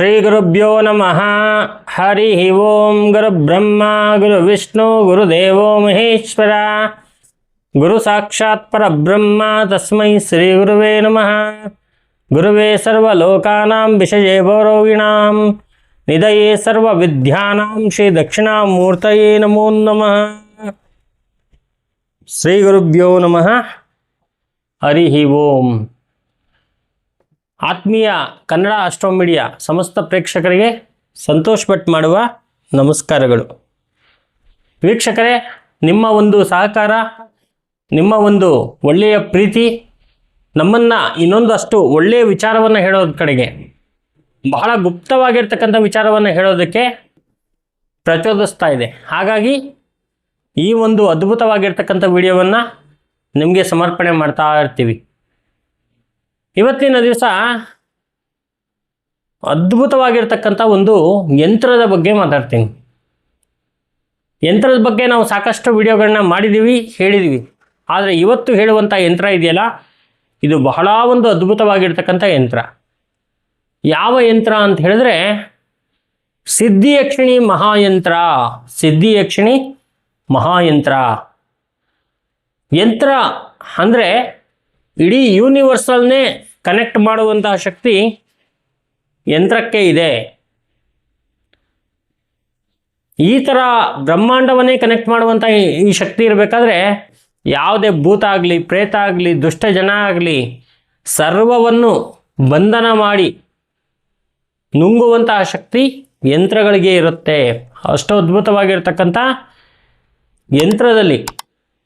श्रीगुरुभ्यो नम। हरिः ओम गुरुब्रह्म, गुरुविष्णु, गुरुदेवो महेश्वर। गुरुसाक्षात् परब्रह्म, तस्मै श्रीगुरुवे नमः। गुरुवे सर्वलोकानां विषय रोगिणां निधये सर्वविद्यानां, श्रीदक्षिणामूर्तये नमो नम। श्रीगुरुभ्यो नम। हरि ओं ಆತ್ಮೀಯ ಕನ್ನಡ ಅಸ್ಟ್ರೋ ಮೀಡಿಯಾ ಸಮಸ್ತ ಪ್ರೇಕ್ಷಕರಿಗೆ ಸಂತೋಷ್ ಭಟ್ ಮಾಡುವ ನಮಸ್ಕಾರಗಳು. ವೀಕ್ಷಕರೇ, ನಿಮ್ಮ ಒಂದು ಸಹಕಾರ, ನಿಮ್ಮ ಒಂದು ಒಳ್ಳೆಯ ಪ್ರೀತಿ, ನಮ್ಮನ್ನು ಇನ್ನೊಂದಷ್ಟು ಒಳ್ಳೆಯ ವಿಚಾರವನ್ನು ಹೇಳೋದ್ರ ಕಡೆಗೆ, ಬಹಳ ಗುಪ್ತವಾಗಿರ್ತಕ್ಕಂಥ ವಿಚಾರವನ್ನು ಹೇಳೋದಕ್ಕೆ ಪ್ರಚೋದಿಸ್ತಾ ಇದೆ. ಹಾಗಾಗಿ, ಈ ಒಂದು ಅದ್ಭುತವಾಗಿರ್ತಕ್ಕಂಥ ವಿಡಿಯೋವನ್ನು ನಿಮಗೆ ಸಮರ್ಪಣೆ ಮಾಡ್ತಾ ಇರ್ತೀವಿ. ಇವತ್ತಿನ ದಿವಸ ಅದ್ಭುತವಾಗಿರ್ತಕ್ಕಂಥ ಒಂದು ಯಂತ್ರದ ಬಗ್ಗೆ ಮಾತಾಡ್ತೀನಿ. ಯಂತ್ರದ ಬಗ್ಗೆ ನಾವು ಸಾಕಷ್ಟು ವಿಡಿಯೋಗಳನ್ನ ಮಾಡಿದ್ದೀವಿ, ಹೇಳಿದ್ದೀವಿ. ಆದರೆ ಇವತ್ತು ಹೇಳುವಂಥ ಯಂತ್ರ ಇದೆಯಲ್ಲ? ಇದು ಬಹಳ ಒಂದು ಅದ್ಭುತವಾಗಿರ್ತಕ್ಕಂಥ ಯಂತ್ರ. ಯಾವ ಯಂತ್ರ ಅಂತ ಹೇಳಿದ್ರೆ ಸಿದ್ಧಿಯಕ್ಷಿಣಿ ಮಹಾಯಂತ್ರ. ಸಿದ್ಧಿಯಕ್ಷಿಣಿ ಮಹಾಯಂತ್ರ. ಯಂತ್ರ ಅಂದರೆ ಇಡೀ ಯೂನಿವರ್ಸಲ್ನೇ ಕನೆಕ್ಟ್ ಮಾಡುವಂತಹ ಶಕ್ತಿ ಯಂತ್ರಕ್ಕೆ ಇದೆ. ಈ ಥರ ಬ್ರಹ್ಮಾಂಡವನ್ನೇ ಕನೆಕ್ಟ್ ಮಾಡುವಂಥ ಈ- ಶಕ್ತಿ ಇರಬೇಕಾದ್ರೆ ಯಾವುದೇ ಭೂತ ಆಗಲಿ, ಪ್ರೇತ ಆಗಲಿ, ದುಷ್ಟ ಜನ ಆಗಲಿ, ಸರ್ವವನ್ನು ಬಂಧನ ಮಾಡಿ ನುಂಗುವಂತಹ ಶಕ್ತಿ ಯಂತ್ರಗಳಿಗೆ ಇರುತ್ತೆ. ಅಷ್ಟು ಅದ್ಭುತವಾಗಿರ್ತಕ್ಕಂಥ ಯಂತ್ರದಲ್ಲಿ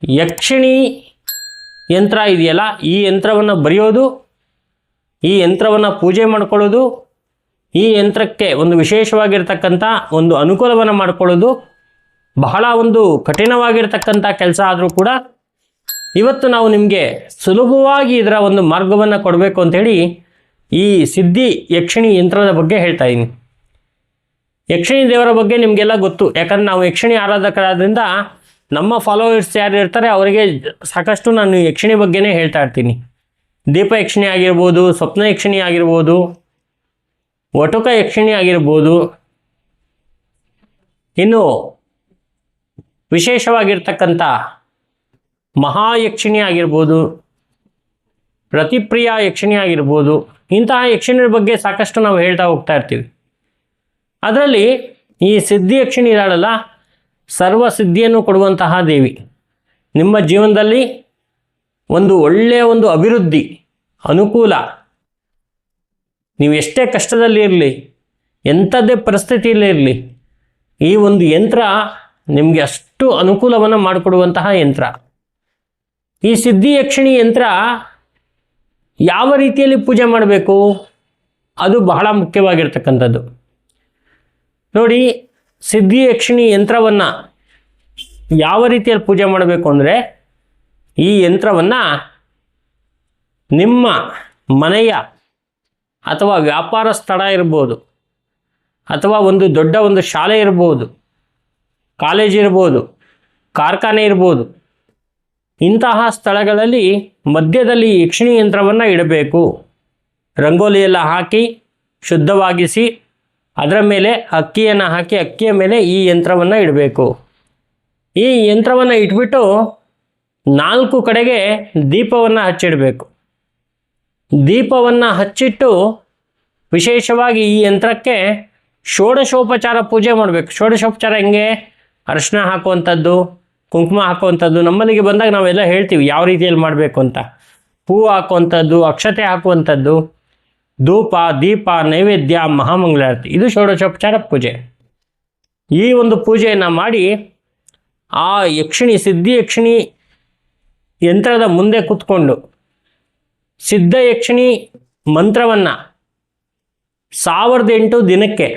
ಯಕ್ಷಿಣಿ ಯಂತ್ರ ಇದೆಯಲ್ಲ, ಈ ಯಂತ್ರವನ್ನು ಬರೆಯೋದು, ಈ ಯಂತ್ರವನ್ನು ಪೂಜೆ ಮಾಡ್ಕೊಳ್ಳೋದು, ಈ ಯಂತ್ರಕ್ಕೆ ಒಂದು ವಿಶೇಷವಾಗಿರ್ತಕ್ಕಂಥ ಒಂದು ಅನುಕೂಲವನ್ನು ಮಾಡಿಕೊಳ್ಳೋದು ಬಹಳ ಒಂದು ಕಠಿಣವಾಗಿರ್ತಕ್ಕಂಥ ಕೆಲಸ ಆದರೂ ಕೂಡ ಇವತ್ತು ನಾವು ನಿಮಗೆ ಸುಲಭವಾಗಿ ಇದರ ಒಂದು ಮಾರ್ಗವನ್ನು ಕೊಡಬೇಕು ಅಂಥೇಳಿ ಈ ಸಿದ್ಧಿ ಯಕ್ಷಿಣಿ ಯಂತ್ರದ ಬಗ್ಗೆ ಹೇಳ್ತಾ ಇದ್ದೀನಿ ಯಕ್ಷಿಣಿ ದೇವರ ಬಗ್ಗೆ ನಿಮಗೆಲ್ಲ ಗೊತ್ತು. ಯಾಕಂದ್ರೆ ನಾವು ಯಕ್ಷಿಣಿ ಆರಾಧಕರಾದ್ರಿಂದ ನಮ್ಮ ಫಾಲೋವರ್ಸ್ ಯಾರು ಇರ್ತಾರೆ ಅವರಿಗೆ ಸಾಕಷ್ಟು ನಾನು ಯಕ್ಷಿಣಿ ಬಗ್ಗೆನೇ ಹೇಳ್ತಾ ಇರ್ತೀನಿ. ದೀಪ ಯಕ್ಷಿಣಿ ಆಗಿರ್ಬೋದು, ಸ್ವಪ್ನ ಯಕ್ಷಿಣಿ ಆಗಿರ್ಬೋದು, ವಟುಕ ಯಕ್ಷಿಣಿ ಆಗಿರ್ಬೋದು, ಇನ್ನು ವಿಶೇಷವಾಗಿರ್ತಕ್ಕಂಥ ಮಹಾಯಕ್ಷಿಣಿ ಆಗಿರ್ಬೋದು, ಪ್ರತಿಪ್ರಿಯ ಯಕ್ಷಿಣಿ ಆಗಿರ್ಬೋದು, ಇಂತಹ ಯಕ್ಷಿಣಿಯ ಬಗ್ಗೆ ಸಾಕಷ್ಟು ನಾವು ಹೇಳ್ತಾ ಹೋಗ್ತಾ ಇರ್ತೀವಿ. ಅದರಲ್ಲಿ ಈ ಸಿದ್ಧಿ ಯಕ್ಷಿಣಿ ಇದ್ದಾಳಲ್ಲ ಸರ್ವ ಸಿದ್ಧಿಯನ್ನು ಕೊಡುವಂತಹ ದೇವಿ. ನಿಮ್ಮ ಜೀವನದಲ್ಲಿ ಒಂದು ಒಳ್ಳೆಯ ಒಂದು ಅಭಿವೃದ್ಧಿ, ಅನುಕೂಲ. ನೀವು ಎಷ್ಟೇ ಕಷ್ಟದಲ್ಲಿ ಇರಲಿ, ಎಂಥದ್ದೇ ಪರಿಸ್ಥಿತಿಯಲ್ಲಿ ಇರಲಿ, ಈ ಒಂದು ಯಂತ್ರ ನಿಮಗೆ ಅಷ್ಟು ಅನುಕೂಲವನ್ನು ಮಾಡಿಕೊಡುವಂತಹ ಯಂತ್ರ. ಈ ಸಿದ್ಧಿ ಯಕ್ಷಿಣಿ ಯಂತ್ರ ಯಾವ ರೀತಿಯಲ್ಲಿ ಪೂಜೆ ಮಾಡಬೇಕು? ಅದು ಬಹಳ ಮುಖ್ಯವಾಗಿರ್ತಕ್ಕಂಥದ್ದು. ನೋಡಿ ಸಿದ್ಧಿ ಯಕ್ಷಿಣಿ ಯಂತ್ರವನ್ನು ಯಾವ ರೀತಿಯಲ್ಲಿ ಪೂಜೆ ಮಾಡಬೇಕು ಅಂದರೆ ಈ ಯಂತ್ರವನ್ನು ನಿಮ್ಮ ಮನೆಯ ಅಥವಾ ವ್ಯಾಪಾರ ಸ್ಥಳ ಇರ್ಬೋದು ಅಥವಾ ಒಂದು ದೊಡ್ಡ ಒಂದು ಶಾಲೆ ಇರ್ಬೋದು, ಕಾಲೇಜ್ ಇರ್ಬೋದು, ಕಾರ್ಖಾನೆ ಇರ್ಬೋದು, ಇಂತಹ ಸ್ಥಳಗಳಲ್ಲಿ ಮಧ್ಯದಲ್ಲಿ ಯಕ್ಷಿಣಿ ಯಂತ್ರವನ್ನು ಇಡಬೇಕು. ರಂಗೋಲಿಯೆಲ್ಲ ಹಾಕಿ ಶುದ್ಧವಾಗಿಸಿ ಅದರ ಮೇಲೆ ಅಕ್ಕಿಯನ್ನು ಹಾಕಿ ಅಕ್ಕಿಯ ಮೇಲೆ ಈ ಯಂತ್ರವನ್ನು ಇಡಬೇಕು. ಈ ಯಂತ್ರವನ್ನು ಇಟ್ಬಿಟ್ಟು ನಾಲ್ಕು ಕಡೆಗೆ ದೀಪವನ್ನು ಹಚ್ಚಿಡಬೇಕು. ದೀಪವನ್ನು ಹಚ್ಚಿಟ್ಟು ವಿಶೇಷವಾಗಿ ಈ ಯಂತ್ರಕ್ಕೆ ಷೋಡಶೋಪಚಾರ ಪೂಜೆ ಮಾಡಬೇಕು. ಷೋಡಶೋಪಚಾರ ಹೆಂಗೆ? ಅರಿಶಿನ ಹಾಕುವಂಥದ್ದು, ಕುಂಕುಮ ಹಾಕುವಂಥದ್ದು ನಮ್ಮಲ್ಲಿಗೆ ಬಂದಾಗ ನಾವೆಲ್ಲ ಹೇಳ್ತೀವಿ ಯಾವ ರೀತಿಯಲ್ಲಿ ಮಾಡಬೇಕು ಅಂತ. ಹೂವು ಹಾಕುವಂಥದ್ದು, ಅಕ್ಷತೆ ಹಾಕುವಂಥದ್ದು. ಧೂಪ, ದೀಪ, ನೈವೇದ್ಯ, ಮಹಾಮಂಗಳಾರತಿ. ಇದು ಷೋಡಶೋಪಚಾರ ಪೂಜೆ. ಈ ಒಂದು ಪೂಜೆಯನ್ನು ಮಾಡಿ ಆ ಯಕ್ಷಿಣಿ, ಸಿದ್ಧಿ ಯಕ್ಷಿಣಿ ಯಂತ್ರದ ಮುಂದೆ ಕೂತ್ಕೊಂಡು ಸಿದ್ಧ ಯಕ್ಷಿಣಿ ಮಂತ್ರವನ್ನು ಸಾವಿರದ ಎಂಟು ದಿನಕ್ಕೆ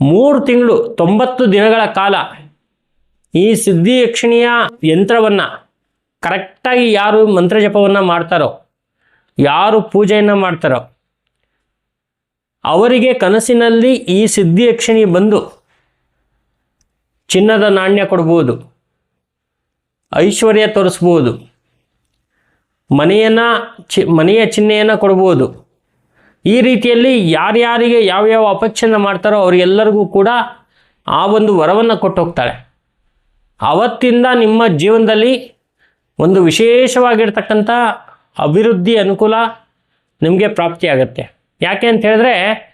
ಮೂರು ತಿಂಗಳು, ತೊಂಬತ್ತು ದಿನಗಳ ಕಾಲ ಈ ಸಿದ್ಧಿ ಯಕ್ಷಿಣಿಯ ಯಂತ್ರವನ್ನು ಕರೆಕ್ಟಾಗಿ ಯಾರು ಮಂತ್ರಜಪವನ್ನು ಮಾಡ್ತಾರೋ ಯಾರು ಪೂಜೆಯನ್ನು ಮಾಡ್ತಾರೋ ಅವರಿಗೆ ಕನಸಿನಲ್ಲಿ ಈ ಸಿದ್ಧಿಯಕ್ಷಿಣಿ ಬಂದು ಚಿನ್ನದ ನಾಣ್ಯ ಕೊಡ್ಬೋದು, ಐಶ್ವರ್ಯ ತೋರಿಸ್ಬೋದು, ಮನೆಯನ್ನು ಚಿ, ಮನೆಯ ಚಿಹ್ನೆಯನ್ನು ಕೊಡ್ಬೋದು. ಈ ರೀತಿಯಲ್ಲಿ ಯಾರ್ಯಾರಿಗೆ ಯಾವ್ಯಾವ ಅಪೇಕ್ಷೆಯನ್ನು ಮಾಡ್ತಾರೋ ಅವರಿಗೆಲ್ಲರಿಗೂ ಕೂಡ ಆ ಒಂದು ವರವನ್ನು ಕೊಟ್ಟು ಹೋಗ್ತಾಳೆ ಅವತ್ತಿಂದ ನಿಮ್ಮ ಜೀವನದಲ್ಲಿ ಒಂದು ವಿಶೇಷವಾಗಿರ್ತಕ್ಕಂಥ ಅಭಿವೃದ್ಧಿ ಅನುಕೂಲ ನಿಮಗೆ ಪ್ರಾಪ್ತಿಯಾಗತ್ತೆ ಯಾಕೆ ಅಂತ ಹೇಳಿದ್ರೆ,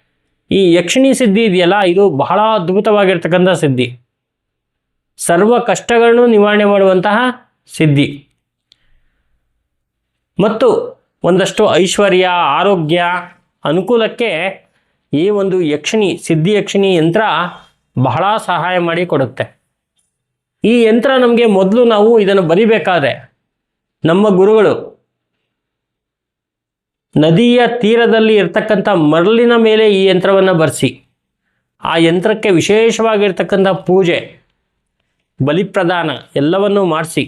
ಈ ಯಕ್ಷಿಣಿ ಸಿದ್ಧಿ ಇದೆಯಲ್ಲ, ಇದು ಬಹಳ ಅದ್ಭುತವಾಗಿರ್ತಕ್ಕಂಥ ಸಿದ್ಧಿ. ಸರ್ವ ಕಷ್ಟಗಳನ್ನು ನಿವಾರಣೆ ಮಾಡುವಂತಹ ಸಿದ್ಧಿ. ಮತ್ತು ಒಂದಷ್ಟು ಐಶ್ವರ್ಯ, ಆರೋಗ್ಯ, ಅನುಕೂಲಕ್ಕೆ ಈ ಒಂದು ಯಕ್ಷಿಣಿ, ಸಿದ್ಧಿ ಯಕ್ಷಿಣಿ ಯಂತ್ರ ಬಹಳ ಸಹಾಯ ಮಾಡಿ ಕೊಡುತ್ತೆ. ಈ ಯಂತ್ರ ನಮಗೆ ಮೊದಲು ನಾವು ಇದನ್ನು ಬರಿಬೇಕಾದ್ರೆ, ನಮ್ಮ ಗುರುಗಳು ನದಿಯ ತೀರದಲ್ಲಿ ಇರ್ತಕ್ಕಂಥ ಮರಳಿನ ಮೇಲೆ ಈ ಯಂತ್ರವನ್ನು ಬರೆಸಿ. ಆ ಯಂತ್ರಕ್ಕೆ ವಿಶೇಷವಾಗಿರ್ತಕ್ಕಂಥ ಪೂಜೆ, ಬಲಿಪ್ರದಾನ ಎಲ್ಲವನ್ನೂ ಮಾಡಿಸಿ.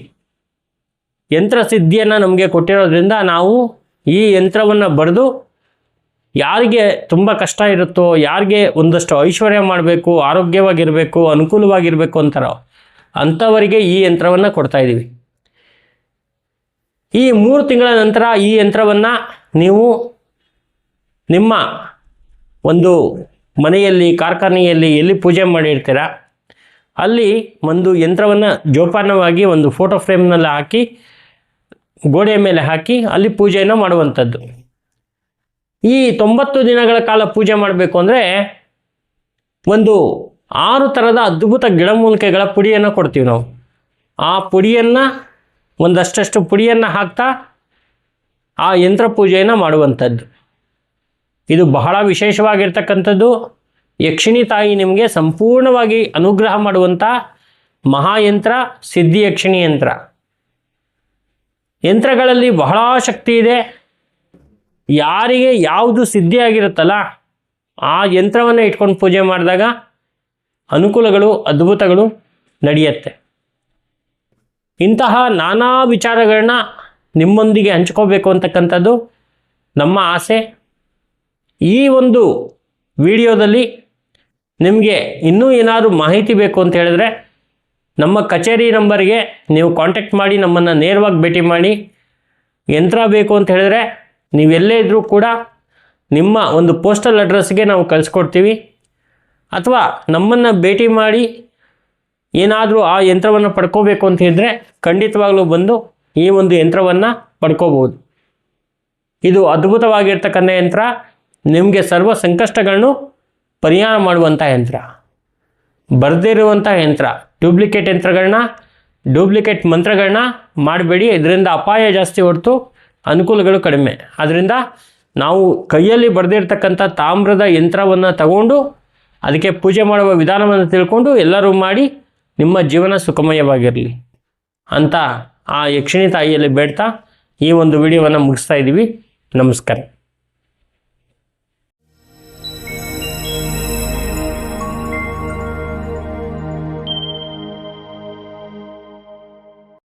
ಯಂತ್ರ ಸಿದ್ಧಿಯನ್ನು ನಮಗೆ ಕೊಟ್ಟಿರೋದ್ರಿಂದ ನಾವು ಈ ಯಂತ್ರವನ್ನು ಬರೆದು ಯಾರಿಗೆ ತುಂಬ ಕಷ್ಟ ಇರುತ್ತೋ, ಯಾರಿಗೆ ಒಂದಷ್ಟು ಐಶ್ವರ್ಯ ಮಾಡಬೇಕು, ಆರೋಗ್ಯವಾಗಿರಬೇಕು, ಅನುಕೂಲವಾಗಿರಬೇಕು ಅಂತಾರೋ ಅಂಥವರಿಗೆ ಈ ಯಂತ್ರವನ್ನು ಕೊಡ್ತಾ ಇದ್ದೀವಿ ಈ ಮೂರು ತಿಂಗಳ ನಂತರ ಈ ಯಂತ್ರವನ್ನು ನೀವು ನಿಮ್ಮ ಒಂದು ಮನೆಯಲ್ಲಿ, ಕಾರ್ಖಾನೆಯಲ್ಲಿ ಎಲ್ಲಿ ಪೂಜೆ ಮಾಡಿರ್ತೀರ, ಅಲ್ಲಿ ಒಂದು ಯಂತ್ರವನ್ನು ಜೋಪಾನವಾಗಿ ಒಂದು ಫೋಟೋ ಫ್ರೇಮ್ನಲ್ಲಿ ಹಾಕಿ, ಗೋಡೆಯ ಮೇಲೆ ಹಾಕಿ ಅಲ್ಲಿ ಪೂಜೆಯನ್ನು ಮಾಡುವಂಥದ್ದು. ಈ ತೊಂಬತ್ತು ದಿನಗಳ ಕಾಲ ಪೂಜೆ ಮಾಡಬೇಕು ಅಂದರೆ ಒಂದು ಆರು ಥರದ ಅದ್ಭುತ ಗಿಡಮೂಲಿಕೆಗಳ ಪುಡಿಯನ್ನು ಕೊಡ್ತೀವಿ ನಾವು. ಆ ಪುಡಿಯನ್ನು ಒಂದಷ್ಟಷ್ಟು ಪುಡಿಯನ್ನು ಹಾಕ್ತಾ ಆ ಯಂತ್ರ ಪೂಜೆಯನ್ನು ಮಾಡುವಂಥದ್ದು. ಇದು ಬಹಳ ವಿಶೇಷವಾಗಿರ್ತಕ್ಕಂಥದ್ದು. ಯಕ್ಷಿಣಿ ತಾಯಿ ನಿಮಗೆ ಸಂಪೂರ್ಣವಾಗಿ ಅನುಗ್ರಹ ಮಾಡುವಂಥ ಮಹಾಯಂತ್ರ, ಸಿದ್ಧಿ ಯಕ್ಷಿಣಿ ಯಂತ್ರ. ಯಂತ್ರಗಳಲ್ಲಿ ಬಹಳ ಶಕ್ತಿ ಇದೆ. ಯಾರಿಗೆ ಯಾವುದು ಸಿದ್ಧಿಯಾಗಿರುತ್ತಲ್ಲ ಆ ಯಂತ್ರವನ್ನು ಇಟ್ಕೊಂಡು ಪೂಜೆ ಮಾಡಿದಾಗ ಅನುಕೂಲಗಳು, ಅದ್ಭುತಗಳು ನಡೆಯುತ್ತೆ. ಇಂತಹ ನಾನಾ ವಿಚಾರಗಳನ್ನ ನಿಮ್ಮೊಂದಿಗೆ ಹಂಚ್ಕೋಬೇಕು ಅಂತಕ್ಕಂಥದ್ದು ನಮ್ಮ ಆಸೆ. ಈ ಒಂದು ವಿಡಿಯೋದಲ್ಲಿ ನಿಮಗೆ ಇನ್ನೂ ಏನಾದರೂ ಮಾಹಿತಿ ಬೇಕು ಅಂತ ಹೇಳಿದ್ರೆ ನಮ್ಮ ಕಚೇರಿ ನಂಬರ್ಗೆ ನೀವು ಕಾಂಟ್ಯಾಕ್ಟ್ ಮಾಡಿ ನಮ್ಮನ್ನು ನೇರವಾಗಿ ಭೇಟಿ ಮಾಡಿ. ಯಂತ್ರ ಬೇಕು ಅಂತ ಹೇಳಿದ್ರೆ ನೀವೆಲ್ಲೇ ಇದ್ದರೂ ಕೂಡ ನಿಮ್ಮ ಒಂದು ಪೋಸ್ಟಲ್ ಅಡ್ರೆಸ್ಗೆ ನಾವು ಕಳಿಸ್ಕೊಡ್ತೀವಿ. ಅಥವಾ ನಮ್ಮನ್ನು ಭೇಟಿ ಮಾಡಿ ಏನಾದರೂ ಆ ಯಂತ್ರವನ್ನು ಪಡ್ಕೋಬೇಕು ಅಂತ ಹೇಳಿದ್ರೆ ಖಂಡಿತವಾಗ್ಲೂ ಬಂದು ಈ ಒಂದು ಯಂತ್ರವನ್ನು ಪಡ್ಕೋಬೋದು ಇದು ಅದ್ಭುತವಾಗಿರ್ತಕ್ಕಂಥ ಯಂತ್ರ. ನಿಮಗೆ ಸರ್ವ ಸಂಕಷ್ಟಗಳನ್ನು ಪರಿಹಾರ ಮಾಡುವಂಥ ಯಂತ್ರ. ಬರೆದಿರುವಂಥ ಯಂತ್ರ. ಡೂಪ್ಲಿಕೇಟ್ ಯಂತ್ರಗಳನ್ನ ಡೂಪ್ಲಿಕೇಟ್ ಮಂತ್ರಗಳನ್ನ ಮಾಡಬೇಡಿ. ಇದರಿಂದ ಅಪಾಯ ಜಾಸ್ತಿ ಹೊರತು ಅನುಕೂಲಗಳು ಕಡಿಮೆ. ಆದ್ದರಿಂದ ನಾವು ಕೈಯಲ್ಲಿ ಬರೆದಿರ್ತಕ್ಕಂಥ ತಾಮ್ರದ ಯಂತ್ರವನ್ನು ತಗೊಂಡು, ಅದಕ್ಕೆ ಪೂಜೆ ಮಾಡುವ ವಿಧಾನವನ್ನು ತಿಳ್ಕೊಂಡು ಎಲ್ಲರೂ ಮಾಡಿ ನಿಮ್ಮ ಜೀವನ ಸುಖಮಯವಾಗಿರಲಿ. ಅಂತ ಆ ಯಕ್ಷಿಣಿ ತಾಯಿಯಲ್ಲಿ ಬೇಡ್ತಾ ಈ ಒಂದು ವಿಡಿಯೋವನ್ನು ಮುಗಿಸ್ತಾ ಇದ್ದೀವಿ. ನಮಸ್ಕಾರ.